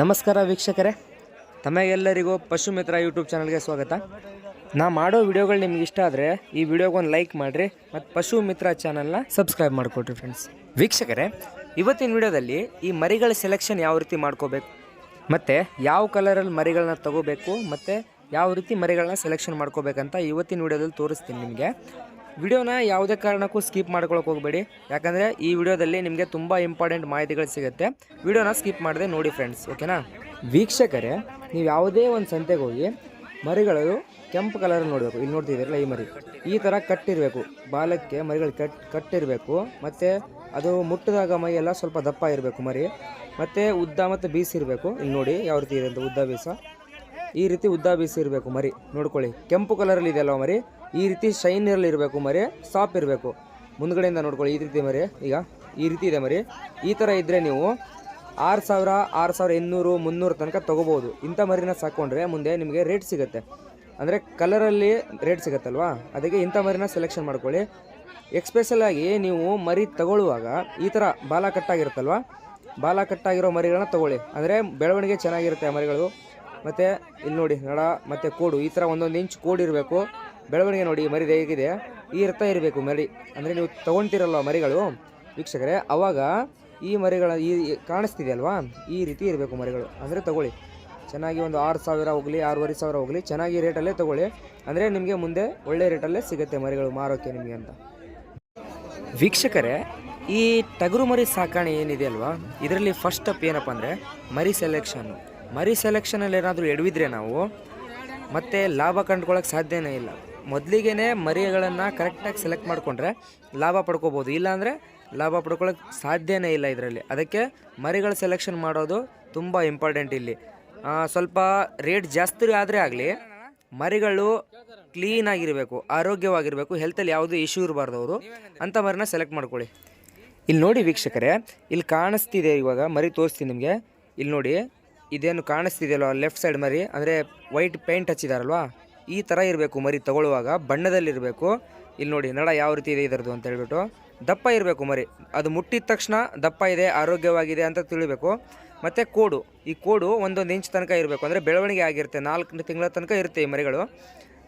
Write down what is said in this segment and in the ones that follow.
ನಮಸ್ಕಾರ ವೀಕ್ಷಕರೇ. ತಮಗೆಲ್ಲರಿಗೂ ಪಶು ಮಿತ್ರ ಯೂಟ್ಯೂಬ್ ಚಾನಲ್ಗೆ ಸ್ವಾಗತ. ನಾ ಮಾಡೋ ವಿಡಿಯೋಗಳು ನಿಮ್ಗೆ ಇಷ್ಟ ಆದರೆ ಈ ವಿಡಿಯೋಗೊಂದು ಲೈಕ್ ಮಾಡಿರಿ ಮತ್ತು ಪಶು ಮಿತ್ರ ಚಾನಲ್ನ ಸಬ್ಸ್ಕ್ರೈಬ್ ಮಾಡಿಕೊಡ್ರಿ ಫ್ರೆಂಡ್ಸ್ ವೀಕ್ಷಕರೇ, ಇವತ್ತಿನ ವಿಡಿಯೋದಲ್ಲಿ ಈ ಮರಿಗಳ ಸೆಲೆಕ್ಷನ್ ಯಾವ ರೀತಿ ಮಾಡ್ಕೋಬೇಕು, ಮತ್ತು ಯಾವ ಕಲರಲ್ಲಿ ಮರಿಗಳನ್ನ ತಗೋಬೇಕು, ಮತ್ತು ಯಾವ ರೀತಿ ಮರಿಗಳನ್ನ ಸೆಲೆಕ್ಷನ್ ಮಾಡ್ಕೋಬೇಕಂತ ಇವತ್ತಿನ ವಿಡಿಯೋದಲ್ಲಿ ತೋರಿಸ್ತೀನಿ ನಿಮಗೆ. ವಿಡಿಯೋನ ಯಾವುದೇ ಕಾರಣಕ್ಕೂ ಸ್ಕಿಪ್ ಮಾಡ್ಕೊಳಕ್ಕೆ ಹೋಗಬೇಡಿ. ಯಾಕಂದರೆ ಈ ವಿಡಿಯೋದಲ್ಲಿ ನಿಮಗೆ ತುಂಬ ಇಂಪಾರ್ಟೆಂಟ್ ಮಾಹಿತಿಗಳು ಸಿಗುತ್ತೆ. ವಿಡಿಯೋನ ಸ್ಕಿಪ್ ಮಾಡದೆ ನೋಡಿ ಫ್ರೆಂಡ್ಸ್ ಓಕೆನಾ ವೀಕ್ಷಕರೇ, ನೀವು ಯಾವುದೇ ಒಂದು ಸಂತೆಗೆ ಹೋಗಿ ಮರಿಗಳು ಕೆಂಪು ಕಲರ್ ನೋಡಬೇಕು. ಇಲ್ಲಿ ನೋಡ್ತಿದ್ದೀರಲ್ಲ ಈ ಮರಿ. ಈ ಥರ ಕಟ್ಟಿರಬೇಕು. ಬಾಲಕ್ಕೆ ಮರಿಗಳು ಕಟ್, ಕಟ್ಟಿರಬೇಕು. ಮತ್ತು ಅದು ಮುಟ್ಟಿದಾಗ ಮೈಯೆಲ್ಲ ಸ್ವಲ್ಪ ದಪ್ಪ ಇರಬೇಕು ಮರಿ. ಮತ್ತು ಉದ್ದ ಮತ್ತು ಬೀಸಿರಬೇಕು ಇಲ್ಲಿ ನೋಡಿ ಯಾವ ರೀತಿ ಇದೆ ಅಂತ, ಉದ್ದ ಬೀಸ. ಈ ರೀತಿ ಉದ್ದ ಬೀಸಿರಬೇಕು ಮರಿ. ನೋಡ್ಕೊಳ್ಳಿ. ಕೆಂಪು ಕಲರಲ್ಲಿ ಇದೆಯಲ್ಲ ಮರಿ. ಈ ರೀತಿ ಶೈನಲ್ಲಿ ಇರಬೇಕು ಮರಿ ಸಾಫ್ ಇರಬೇಕು. ಮುಂದ್ಗಡೆಯಿಂದ ನೋಡ್ಕೊಳ್ಳಿ, ಈ ರೀತಿ ಮರಿ ಈಗ ಈ ರೀತಿ ಇದೆ ಮರಿ ಈ ಥರ ಇದ್ದರೆ ನೀವು ಆರು ಸಾವಿರ ಆರು ಸಾವಿರ ಇನ್ನೂರು, ಮುನ್ನೂರು ತನಕ ತೊಗೋಬೋದು. ಇಂಥ ಮರಿನ ಸಾಕೊಂಡ್ರೆ ಮುಂದೆ ನಿಮಗೆ ರೇಟ್ ಸಿಗುತ್ತೆ. ಅಂದರೆ ಕಲರಲ್ಲಿ ರೇಟ್ ಸಿಗುತ್ತಲ್ವಾ? ಅದಕ್ಕೆ ಇಂಥ ಮರಿನ ಸೆಲೆಕ್ಷನ್ ಮಾಡ್ಕೊಳ್ಳಿ. ಎಕ್ಸ್ಪೆಷಲ್ ಆಗಿ ನೀವು ಮರಿ ತಗೊಳ್ಳುವಾಗ ಈ ಥರ ಬಾಲ ಕಟ್ಟಾಗಿರುತ್ತಲ್ವ ಬಾಲ ಕಟ್ಟಾಗಿರೋ ಮರಿಗಳನ್ನ ತಗೊಳ್ಳಿ. ಅಂದರೆ ಬೆಳವಣಿಗೆ ಚೆನ್ನಾಗಿರುತ್ತೆ ಆ ಮರಿಗಳು. ಮತ್ತು ಇಲ್ಲಿ ನೋಡಿ ನಡ, ಮತ್ತು ಕೋಡು. ಈ ಥರ ಒಂದೊಂದು ಇಂಚ್ ಕೋಡ್ ಇರಬೇಕು. ಬೆಳವಣಿಗೆ ನೋಡಿ, ಮರಿ ಹೇಗಿದೆ. ಈ ಇರ್ತಾ ಇರಬೇಕು ಮರಿ. ಅಂದರೆ ನೀವು ತೊಗೊಳ್ತಿರಲ್ವ ಮರಿಗಳು, ವೀಕ್ಷಕರೇ, ಅವಾಗ ಈ ಮರಿಗಳ ಈ ಕಾಣಿಸ್ತಿದೆ ಅಲ್ವಾ? ಈ ರೀತಿ ಇರಬೇಕು ಮರಿಗಳು. ಅಂದರೆ ತಗೊಳ್ಳಿ. ಚೆನ್ನಾಗಿ ಒಂದು ಆರು ಸಾವಿರ ಹೋಗಲಿ, ಆರೂವರೆ ಸಾವಿರ ಹೋಗಲಿ, ಚೆನ್ನಾಗಿ ರೇಟಲ್ಲೇ ತಗೊಳ್ಳಿ. ಅಂದರೆ ನಿಮಗೆ ಮುಂದೆ ಒಳ್ಳೆ ರೇಟಲ್ಲೇ ಸಿಗುತ್ತೆ ಮರಿಗಳು ಮಾರೋಕ್ಕೆ ನಿಮಗೆ ಅಂತ. ವೀಕ್ಷಕರೇ, ಈ ಟಗರು ಮರಿ ಸಾಕಾಣೆ ಏನಿದೆ ಅಲ್ವಾ? ಇದರಲ್ಲಿ ಫಸ್ಟ್ ಸ್ಟೆಪ್ ಏನಪ್ಪ ಅಂದರೆ ಮರಿ ಸೆಲೆಕ್ಷನ್ನು ಮರಿ ಸೆಲೆಕ್ಷನಲ್ಲಿ ಏನಾದರೂ ಎಡವಿದ್ರೆ ನಾವು ಮತ್ತೆ ಲಾಭ ಕಂಡುಕೊಳ್ಳೋಕೆ ಸಾಧ್ಯನೇ ಇಲ್ಲ. ಮೊದಲಿಗೆ ಮರಿಗಳನ್ನು ಕರೆಕ್ಟಾಗಿ ಸೆಲೆಕ್ಟ್ ಮಾಡಿಕೊಂಡ್ರೆ ಲಾಭ ಪಡ್ಕೋಬೋದು. ಇಲ್ಲಾಂದರೆ ಲಾಭ ಪಡ್ಕೊಳ್ಳೋಕೆ ಸಾಧ್ಯನೇ ಇಲ್ಲ ಇದರಲ್ಲಿ. ಅದಕ್ಕೆ ಮರಿಗಳ ಸೆಲೆಕ್ಷನ್ ಮಾಡೋದು ತುಂಬ ಇಂಪಾರ್ಟೆಂಟ್ ಇಲ್ಲಿ. ಸ್ವಲ್ಪ ರೇಟ್ ಜಾಸ್ತಿ ಆದರೆ ಆಗಲಿ ಮರಿಗಳು ಕ್ಲೀನಾಗಿರಬೇಕು ಆರೋಗ್ಯವಾಗಿರಬೇಕು ಹೆಲ್ತಲ್ಲಿ ಯಾವುದೇ ಇಶ್ಯೂ ಇರಬಾರ್ದು ಅವರು ಅಂಥ ಮರಿನ ಸೆಲೆಕ್ಟ್ ಮಾಡ್ಕೊಳ್ಳಿ. ಇಲ್ಲಿ ನೋಡಿ ವೀಕ್ಷಕರೇ, ಇಲ್ಲಿ ಕಾಣಿಸ್ತಿದೆ ಇವಾಗ ಮರಿ ತೋರಿಸ್ತೀನಿ ನಿಮಗೆ. ಇಲ್ಲಿ ನೋಡಿ, ಇದೇನು ಕಾಣಿಸ್ತಿದೆಯಲ್ವ ಲೆಫ್ಟ್ ಸೈಡ್ ಮರಿ, ಅಂದರೆ ವೈಟ್ ಪೇಂಟ್ ಹಚ್ಚಿದಾರಲ್ವಾ? ಈ ಥರ ಇರಬೇಕು ಮರಿ ತಗೊಳ್ಳುವಾಗ, ಬಣ್ಣದಲ್ಲಿರಬೇಕು. ಇಲ್ಲಿ ನೋಡಿ ನಡ ಯಾವ ರೀತಿ ಇದೆ ಇದರದು ಅಂತ ಹೇಳ್ಬಿಟ್ಟು. ದಪ್ಪ ಇರಬೇಕು ಮರಿ. ಅದು ಮುಟ್ಟಿದ ತಕ್ಷಣ ದಪ್ಪ ಇದೆ, ಆರೋಗ್ಯವಾಗಿದೆ ಅಂತ ತಿಳಿಬೇಕು. ಮತ್ತು ಕೋಡು. ಈ ಕೋಡು ಒಂದೊಂದು ಇಂಚ್ ತನಕ ಇರಬೇಕು. ಅಂದರೆ ಬೆಳವಣಿಗೆ ಆಗಿರುತ್ತೆ. ನಾಲ್ಕು ತಿಂಗಳ ತನಕ ಇರುತ್ತೆ ಈ ಮರಿಗಳು.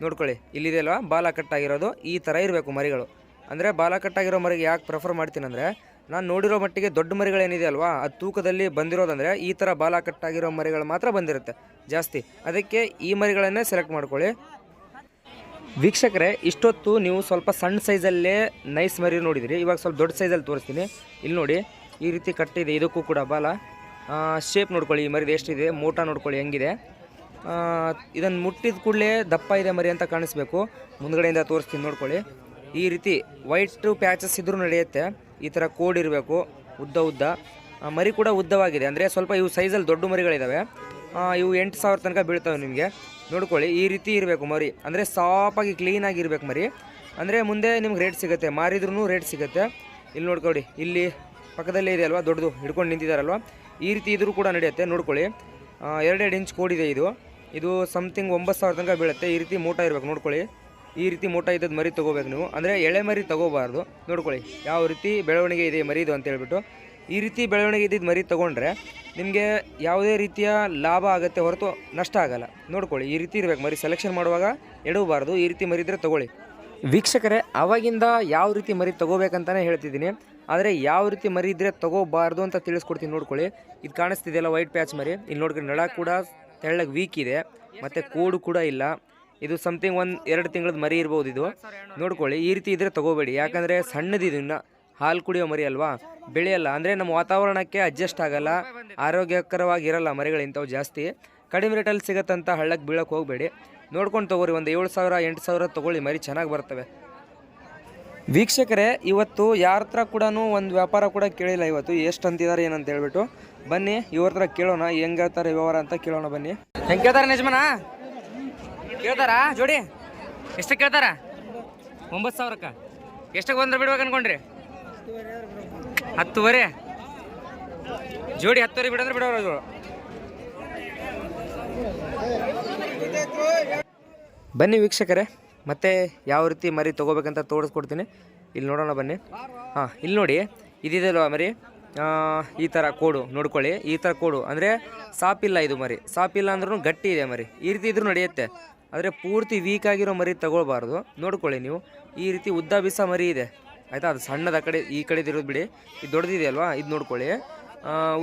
ನೋಡ್ಕೊಳ್ಳಿ. ಇಲ್ಲಿದೆಯಲ್ವ ಬಾಲ ಕಟ್ಟಾಗಿರೋದು. ಈ ಥರ ಇರಬೇಕು ಮರಿಗಳು. ಅಂದರೆ ಬಾಲ ಕಟ್ಟಾಗಿರೋ ಮರಿಗೆ ಯಾಕೆ ಪ್ರಿಫರ್ ಮಾಡ್ತೀನಿ ಅಂದರೆ ನಾನು ನೋಡಿರೋ ಮಟ್ಟಿಗೆ ದೊಡ್ಡ ಮರಿಗಳೇನಿದೆ ಅಲ್ವಾ? ಅದು ತೂಕದಲ್ಲಿ ಬಂದಿರೋದಂದರೆ ಈ ಥರ ಬಾಲ ಕಟ್ಟಾಗಿರೋ ಮರಿಗಳು ಮಾತ್ರ ಬಂದಿರುತ್ತೆ. ಜಾಸ್ತಿ. ಅದಕ್ಕೆ ಈ ಮರಿಗಳನ್ನೇ ಸೆಲೆಕ್ಟ್ ಮಾಡ್ಕೊಳ್ಳಿ. ವೀಕ್ಷಕರೇ, ಇಷ್ಟೊತ್ತು ನೀವು ಸ್ವಲ್ಪ ಸಣ್ಣ ಸೈಜಲ್ಲೇ ನೈಸ್ ಮರಿ ನೋಡಿದಿರಿ. ಇವಾಗ ಸ್ವಲ್ಪ ದೊಡ್ಡ ಸೈಜಲ್ಲಿ ತೋರಿಸ್ತೀನಿ. ಇಲ್ಲಿ ನೋಡಿ, ಈ ರೀತಿ ಕಟ್ಟಿದೆ. ಇದಕ್ಕೂ ಕೂಡ ಬಾಲ. ಶೇಪ್ ನೋಡ್ಕೊಳ್ಳಿ. ಈ ಮರಿದು ಎಷ್ಟಿದೆ? ಮೋಟ ನೋಡ್ಕೊಳ್ಳಿ. ಹೆಂಗಿದೆ? ಇದನ್ನು ಮುಟ್ಟಿದ ಕೂಡಲೇ ದಪ್ಪ ಇದೆ ಮರಿ ಅಂತ ಕಾಣಿಸ್ಬೇಕು. ಮುಂದ್ಗಡೆಯಿಂದ ತೋರಿಸ್ತೀನಿ ನೋಡ್ಕೊಳ್ಳಿ. ಈ ರೀತಿ ವೈಟ್ ಪ್ಯಾಚಸ್ ಇದ್ರೂ ನಡೆಯುತ್ತೆ. ಈ ಥರ ಕೋಡ್ ಇರಬೇಕು, ಉದ್ದ ಉದ್ದ. ಮರಿ ಕೂಡ ಉದ್ದವಾಗಿದೆ. ಅಂದರೆ ಸ್ವಲ್ಪ ಇವು ಸೈಜಲ್ಲಿ ದೊಡ್ಡ ಮರಿಗಳಿದ್ದಾವೆ ಇವು ಎಂಟು ಸಾವಿರ ತನಕ ಬೀಳ್ತವೆ ನಿಮಗೆ. ನೋಡ್ಕೊಳ್ಳಿ, ಈ ರೀತಿ ಇರಬೇಕು ಮರಿ. ಅಂದರೆ ಸಾಫಾಗಿ ಕ್ಲೀನಾಗಿ ಇರಬೇಕು ಮರಿ. ಅಂದರೆ ಮುಂದೆ ನಿಮ್ಗೆ ರೇಟ್ ಸಿಗುತ್ತೆ. ಮಾರಿದ್ರೂ ರೇಟ್ ಸಿಗುತ್ತೆ. ಇಲ್ಲಿ ನೋಡ್ಕೊಳ್ಳಿ, ಇಲ್ಲಿ ಪಕ್ಕದಲ್ಲೇ ಇದೆ ಅಲ್ವಾ, ದೊಡ್ಡದು ಹಿಡ್ಕೊಂಡು ನಿಂತಿದ್ದಾರಲ್ವ ಈ ರೀತಿ ಇದ್ರೂ ಕೂಡ ನಡೆಯುತ್ತೆ, ನೋಡ್ಕೊಳ್ಳಿ. ಎರಡೆರಡು ಇಂಚ್ ಕೋಡಿದೆ ಇದು ಇದು. ಸಮಥಿಂಗ್ ಒಂಬತ್ತು ಸಾವಿರ ತನಕ ಬೀಳುತ್ತೆ. ಈ ರೀತಿ ಮೂಟ ಇರಬೇಕು, ನೋಡ್ಕೊಳ್ಳಿ. ಈ ರೀತಿ ಮೋಟ ಇದ್ದದ್ದು ಮರಿ ತೊಗೋಬೇಕು ನೀವು. ಅಂದರೆ ಎಳೆ ಮರಿ ತೊಗೋಬಾರ್ದು. ನೋಡ್ಕೊಳ್ಳಿ, ಯಾವ ರೀತಿ ಬೆಳವಣಿಗೆ ಇದೆ ಮರಿದು ಅಂತ ಹೇಳ್ಬಿಟ್ಟು. ಈ ರೀತಿ ಬೆಳವಣಿಗೆ ಇದ್ದಿದ್ದು ಮರಿ ತೊಗೊಂಡ್ರೆ ನಿಮಗೆ ಯಾವುದೇ ರೀತಿಯ ಲಾಭ ಆಗುತ್ತೆ ಹೊರತು ನಷ್ಟ ಆಗಲ್ಲ. ನೋಡ್ಕೊಳ್ಳಿ, ಈ ರೀತಿ ಇರಬೇಕು. ಮರಿ ಸೆಲೆಕ್ಷನ್ ಮಾಡುವಾಗ ಎಡವಬಾರ್ದು ಈ ರೀತಿ ಮರಿ ಇದ್ರೆ ತೊಗೊಳ್ಳಿ. ವೀಕ್ಷಕರೇ ಆವಾಗಿಂದ ಯಾವ ರೀತಿ ಮರಿ ತೊಗೋಬೇಕಂತಲೇ ಹೇಳ್ತಿದ್ದೀನಿ. ಆದರೆ ಯಾವ ರೀತಿ ಮರಿ ಇದ್ದರೆ ತೊಗೋಬಾರ್ದು ಅಂತ ತಿಳಿಸ್ಕೊಡ್ತೀನಿ ನೋಡ್ಕೊಳ್ಳಿ. ಇದು ಕಾಣಿಸ್ತಿದೆಯಲ್ಲ ವೈಟ್ ಪ್ಯಾಚ್ ಮರಿ. ಇಲ್ಲಿ ನೋಡ್ಕೊಂಡು ನಳ ಕೂಡ ತೆಳ್ಳಗೆ ವೀಕ್ ಇದೆ. ಮತ್ತು ಕೋಡು ಕೂಡ ಇಲ್ಲ. ಇದು ಸಮಥಿಂಗ್ ಒಂದು ಎರಡು ತಿಂಗಳದ ಮರಿ ಇರ್ಬೋದು ಇದು. ನೋಡ್ಕೊಳ್ಳಿ, ಈ ರೀತಿ ಇದ್ರೆ ತಗೋಬೇಡಿ. ಯಾಕಂದರೆ ಸಣ್ಣದಿದು ಇನ್ನು. ಹಾಲು ಕುಡಿಯೋ ಮರಿ ಅಲ್ವಾ? ಬೆಳೆಯಲ್ಲ. ಅಂದರೆ ನಮ್ಮ ವಾತಾವರಣಕ್ಕೆ ಅಡ್ಜಸ್ಟ್ ಆಗಲ್ಲ. ಆರೋಗ್ಯಕರವಾಗಿರಲ್ಲ ಮರಿಗಳು ಇಂಥವು ಜಾಸ್ತಿ. ಕಡಿಮೆ ರೇಟಲ್ಲಿ ಸಿಗತ್ತಂತ ಹಳ್ಳಕ್ಕೆ ಬೀಳಕ್ಕೆ ಹೋಗಬೇಡಿ. ನೋಡ್ಕೊಂಡು ತಗೋರಿ, ಒಂದು ಏಳು ಸಾವಿರ, ಎಂಟು ಸಾವಿರ ತೊಗೊಳ್ಳಿ, ಮರಿ ಚೆನ್ನಾಗಿ ಬರ್ತವೆ. ವೀಕ್ಷಕರೇ, ಇವತ್ತು ಯಾರ ಹತ್ರ ಕೂಡ ಒಂದು ವ್ಯಾಪಾರ ಕೂಡ ಕೇಳಿಲ್ಲ ಇವತ್ತು. ಎಷ್ಟು ಅಂತಿದ್ದಾರೆ ಏನಂತ ಹೇಳ್ಬಿಟ್ಟು. ಬನ್ನಿ, ಇವ್ರ ಹತ್ರ ಕೇಳೋಣ. ಹೆಂಗೆ ಹೇಳ್ತಾರೆ, ವ್ಯವಹಾರ ಅಂತ ಕೇಳೋಣ ಬನ್ನಿ. ಹೆಂಗೆ ಕೇಳ್ತಾರೆ ನಿಜಮನ ಕೇಳ್ತಾರಾ? ಜೋಡಿ? ಎಷ್ಟು ಕೇಳ್ತಾರ? ಒಂಬತ್ತು ಸಾವಿರಕ್ಕೆ? ಎಷ್ಟಕ್ಕೆ ಬಂದ್ರೆ ಬಿಡ್ಬೇಕು ಅನ್ಕೊಂಡ್ರಿ? ಹತ್ತುವರೆ? ಜೋಡಿ ಹತ್ತುವರೆ ಬಿಡಂದ್ರೆ ಬಿಡೋರು ಬನ್ನಿ ವೀಕ್ಷಕರೇ, ಮತ್ತೆ ಯಾವ ರೀತಿ ಮರಿ ತೊಗೋಬೇಕಂತ ತೋರಿಸ್ಕೊಡ್ತೀನಿ. ಇಲ್ಲಿ ನೋಡೋಣ ಬನ್ನಿ. ಹಾಂ, ಇಲ್ಲಿ ನೋಡಿ, ಇದಿದೆಯಲ್ವ ಮರಿ? ಈ ಥರ ಕೋಡು, ನೋಡ್ಕೊಳ್ಳಿ. ಈ ಥರ ಕೋಡು ಅಂದರೆ ಸಾಪಿಲ್ಲ ಇದು ಮರಿ. ಸಾಪಿಲ್ಲ ಅಂದ್ರೂ ಗಟ್ಟಿ ಇದೆ ಮರಿ. ಈ ರೀತಿ ಇದ್ರೂ ನಡೆಯುತ್ತೆ. ಆದರೆ ಪೂರ್ತಿ ವೀಕ್ ಆಗಿರೋ ಮರಿ ತಗೊಳ್ಬಾರ್ದು. ನೋಡ್ಕೊಳ್ಳಿ ನೀವು. ಈ ರೀತಿ ಉದ್ದ ಬಿಸ ಮರಿ ಇದೆ. ಆಯಿತಾ? ಅದು ಸಣ್ಣದ ಕಡೆ, ಈ ಕಡೆ ಇರೋದು ಬಿಡಿ. ಇದು ದೊಡ್ಡದಿದೆ ಅಲ್ವಾ? ಇದು ನೋಡ್ಕೊಳ್ಳಿ.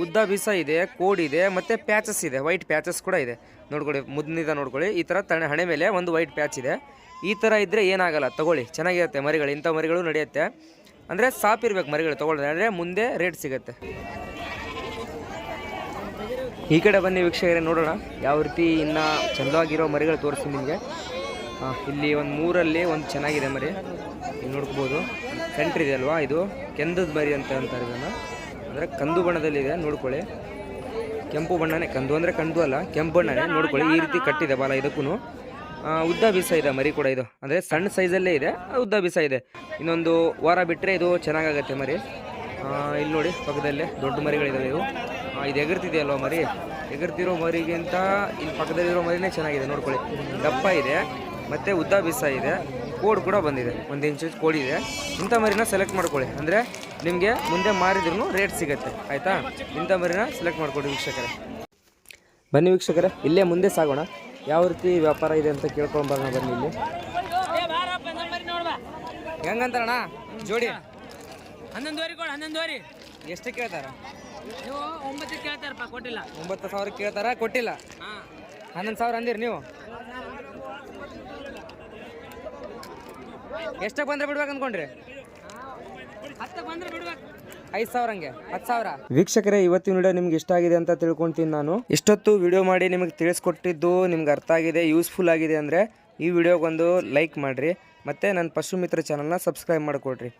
ಉದ್ದ ಬಿಸ ಇದೆ, ಕೋಡ್ ಇದೆ, ಮತ್ತು ಪ್ಯಾಚಸ್ ಇದೆ. ವೈಟ್ ಪ್ಯಾಚಸ್ ಕೂಡ ಇದೆ. ನೋಡ್ಕೊಳ್ಳಿ ಮುದ್ದಿನಿಂದ ನೋಡ್ಕೊಳ್ಳಿ. ಈ ಥರ ತಣ ಹಣೆ ಮೇಲೆ ಒಂದು ವೈಟ್ ಪ್ಯಾಚ್ ಇದೆ. ಈ ಥರ ಇದ್ದರೆ ಏನಾಗಲ್ಲ? ತಗೊಳ್ಳಿ. ಚೆನ್ನಾಗಿರುತ್ತೆ ಮರಿಗಳು. ಇಂಥ ಮರಿಗಳು ನಡೆಯುತ್ತೆ. ಅಂದರೆ ಸಾಪಿರ್ಬೇಕು ಮರಿಗಳು ತೊಗೊಳ್ತಾರೆ ಅಂದರೆ ಮುಂದೆ ರೇಟ್ ಸಿಗುತ್ತೆ. ಈ ಕಡೆ ಬನ್ನಿ ವೀಕ್ಷಕರೇ, ನೋಡೋಣ. ಯಾವ ರೀತಿ ಇನ್ನು ಚಂದವಾಗಿರೋ ಮರಿಗಳು ತೋರಿಸ್ತೀನಿ ನಿಮಗೆ. ಇಲ್ಲಿ ಒಂದು ಮೂರಲ್ಲಿ ಒಂದು ಚೆನ್ನಾಗಿದೆ ಮರಿ. ಇಲ್ಲಿ ಕಂಟ್ರಿ ಇದೆ ಅಲ್ವಾ ಇದು? ಕೆಂದದ ಮರಿ ಅಂತ ಅಂತಾರೆ ಇದನ್ನು. ಅಂದರೆ ಕಂದು ಬಣ್ಣದಲ್ಲಿದೆ ನೋಡ್ಕೊಳ್ಳಿ. ಕೆಂಪು ಬಣ್ಣನೇ, ಕಂದು ಅಂದರೆ ಕಂದು ಅಲ್ಲ, ಕೆಂಪು ಬಣ್ಣನೇ, ನೋಡ್ಕೊಳ್ಳಿ. ಈ ರೀತಿ ಕಟ್ಟಿದೆ ಬಾಲ ಇದಕ್ಕೂ ಉದ್ದ ಬೀಸ ಇದೆ ಮರಿ ಕೂಡ ಇದು. ಅಂದರೆ ಸಣ್ಣ ಸೈಜಲ್ಲೇ ಇದೆ, ಉದ್ದ ಬೀಸ ಇದೆ. ಇನ್ನೊಂದು ವಾರ ಬಿಟ್ಟರೆ ಇದು ಚೆನ್ನಾಗಾಗತ್ತೆ ಮರಿ. ಇಲ್ಲಿ ನೋಡಿ ಪಕ್ಕದಲ್ಲೇ ದೊಡ್ಡ ಮರಿಗಳಿದ್ದಾವೆ ಇವು. ಇದು ಎಗರ್ತಿದೆಯಲ್ವ ಮರಿ? ಎಗರ್ತಿರೋ ಮರಿಗಿಂತ ಇಲ್ಲಿ ಪಕ್ಕದಲ್ಲಿರೋ ಮರಿನೇ ಚೆನ್ನಾಗಿದೆ ನೋಡ್ಕೊಳ್ಳಿ. ದಪ್ಪ ಇದೆ ಮತ್ತು ಉದ್ದ ಬಿಸ ಇದೆ ಕೋಡ್ ಕೂಡ ಬಂದಿದೆ. ಒಂದು ಇಂಚು ಕೋಡ್ ಇದೆ. ಇಂಥ ಮರಿನ ಸೆಲೆಕ್ಟ್ ಮಾಡ್ಕೊಳ್ಳಿ. ಅಂದರೆ ನಿಮಗೆ ಮುಂದೆ ಮಾರಿದ್ರೂ ರೇಟ್ ಸಿಗುತ್ತೆ ಆಯಿತಾ? ಇಂಥ ಮರಿನ ಸೆಲೆಕ್ಟ್ ಮಾಡ್ಕೊಳ್ಳಿ ವೀಕ್ಷಕರೇ. ಬನ್ನಿ ವೀಕ್ಷಕರೇ ಇಲ್ಲೇ ಮುಂದೆ ಸಾಗೋಣ. ಯಾವ ರೀತಿ ವ್ಯಾಪಾರ ಇದೆ ಅಂತ ಕೇಳ್ಕೊಂಬರೋಣ ಬನ್ನಿ ಇಲ್ಲಿ. ಹೆಂಗಂತಾರಣ್ಣ ಜೋಡಿ? ಹನ್ನೊಂದುವರೆ ಕೊಡು ಹನ್ನೊಂದುವರೆ. ಎಷ್ಟು ಕೇಳ್ತಾರ ನೀವು ಒಂಬತ್ತಕ್ಕೆ ಕೇಳ್ತಾರಪ್ಪ ಕೊಟ್ಟಿಲ್ಲ. ಒಂಬತ್ತು ಸಾವಿರ ಕೇಳ್ತಾರ? ಕೊಟ್ಟಿಲ್ಲ. ಹಾಂ. ಹನ್ನೊಂದು ಸಾವಿರ ಅಂದಿರಿ ನೀವು? ಎಷ್ಟಕ್ಕೆ ಬಂದ್ರೆ ಬಿಡ್ಬೇಕು ಅಂದ್ಕೊಂಡ್ರಿ ಹತ್ತಕ್ಕೆ ಬಂದ್ರೆ ಬಿಡ್ಬೇಕು. ಐದು ಸಾವಿರ ಹಂಗೆ ಹತ್ತು ಸಾವಿರ? ವೀಕ್ಷಕರೇ ಇವತ್ತಿನ ವಿಡಿಯೋ ನಿಮ್ಗೆ ಇಷ್ಟ ಆಗಿದೆ ಅಂತ ತಿಳ್ಕೊಂತೀನಿ ನಾನು. ಇಷ್ಟೊತ್ತು ವಿಡಿಯೋ ಮಾಡಿ ನಿಮಗೆ ತಿಳಿಸ್ಕೊಟ್ಟಿದ್ದು ನಿಮ್ಗೆ ಅರ್ಥ ಆಗಿದೆ ಯೂಸ್ಫುಲ್ ಆಗಿದೆ ಅಂದರೆ ಈ ವಿಡಿಯೋಗೊಂದು ಲೈಕ್ ಮಾಡಿರಿ. ಮತ್ತು ನನ್ನ ಪಶು ಮಿತ್ರ ಚಾನಲ್ನ ಸಬ್ಸ್ಕ್ರೈಬ್ ಮಾಡಿಕೊಡ್ರಿ.